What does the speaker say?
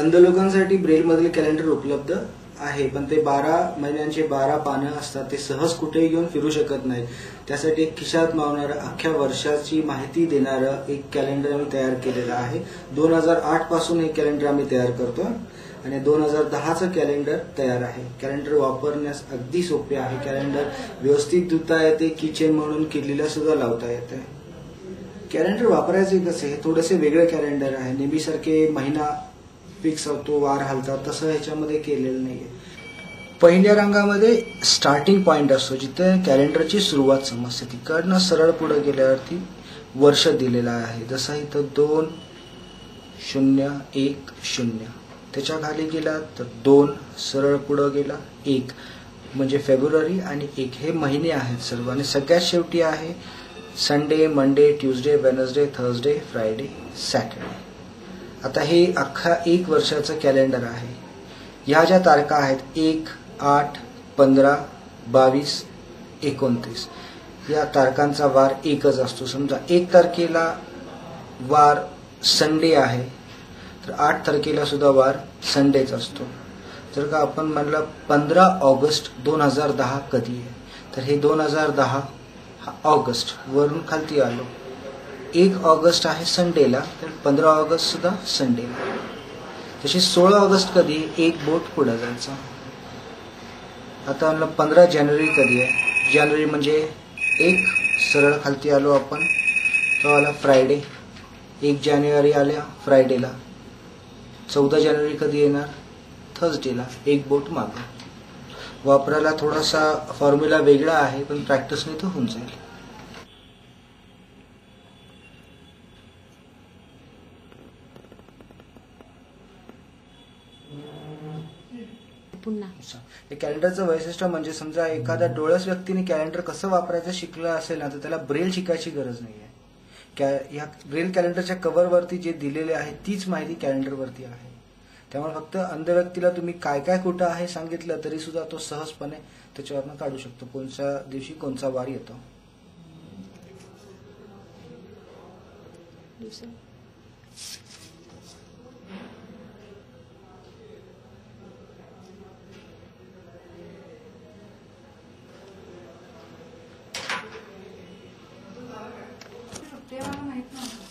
अंध लोकांसाठी ब्रेलमधील कॅलेंडर उपलब्ध आहे पण ते बारा महिन्यांचे बारा पानं असतात ते सहज कुठेही घेऊन फिरू शकत नाहीत. त्यासाठी एक खिशात मावणारं अख्ख्या वर्षाची माहिती देणारं एक कॅलेंडर आम्ही तयार केलेलं आहे. दोन हजार आठपासून हे कॅलेंडर आम्ही तयार करतो आणि दोन हजार दहाचं कॅलेंडर तयार आहे. कॅलेंडर वापरण्यास अगदी सोपे आहे. कॅलेंडर व्यवस्थित धुता येते किचन म्हणून किल्लीला सुद्धा लावता येते. कॅलेंडर वापरायचे कसे हे थोडेसे वेगळे कॅलेंडर आहे. नेहमीसारखे महिना पिक्स होतो वार हलतात तसं ह्याच्यामध्ये केलेलं नाहीये. पहिल्या रंगामध्ये स्टार्टिंग पॉईंट असतो जिथे कॅलेंडरची सुरुवात समजते. तिकडनं सरळ पुढे गेल्यावरती वर्ष दिलेलं आहे. जसं इथं दोन शून्य एक शून्य. त्याच्याखाली गेला तर दोन सरळ पुढं गेला एक. म्हणजे फेब्रुवारी आणि एक हे महिने आहेत सर्व. आणि सगळ्यात शेवटी आहे Sunday Monday Tuesday Wednesday Thursday Friday Saturday आता हे अख्खा एक वर्षाचं कॅलेंडर आहे. ह्या ज्या तारखा आहेत एक आठ पंधरा बावीस एकोणतीस. या तारखांचा वार एकच असतो. समजा एक तारखेला वार संडे आहे तर आठ तारखेला सुद्धा वार संडेच असतो. जर का आपण म्हणलं पंधरा ऑगस्ट दोन हजार दहा कधी आहे तर हे दोन हजार दहा हा ऑगस्ट वरून खालती आलो. एक ऑगस्ट आहे संडेला तर पंधरा ऑगस्ट सुद्धा संडेला. तसे सोळा ऑगस्ट कधी एक बोट पुढे जायचा. आता म्हणलं पंधरा जानेवारी कधी आहे? जानेवारी म्हणजे एक सरळ खालती आलो आपण तो आला फ्रायडे. एक जानेवारी आल्या फ्रायडेला. चौदा जानेवारी कधी येणार? थर्सडेला एक बोट मागं. वापरायला थोडासा फॉर्म्युला वेगळा आहे पण प्रॅक्टिसने तो होऊन जाईल. पुन्हा. कॅलेंडरचं वैशिष्ट्य म्हणजे समजा एखाद्या डोळस व्यक्तीने कॅलेंडर कसं वापरायचं शिकलं असेल ना तर त्याला ब्रेल शिकायची गरज नाही आहे कॅ ह्या ब्रेल कॅलेंडरच्या कव्हरवरती जे दिलेले आहे तीच माहिती कॅलेंडरवरती आहे. त्यामुळे फक्त अंध व्यक्तीला तुम्ही काय काय कुठं आहे सांगितलं तरी सुद्धा तो सहजपणे त्याच्यावरनं काढू शकतो. कोणत्या दिवशी कोणचा वार येतो. दुसरं. I promise.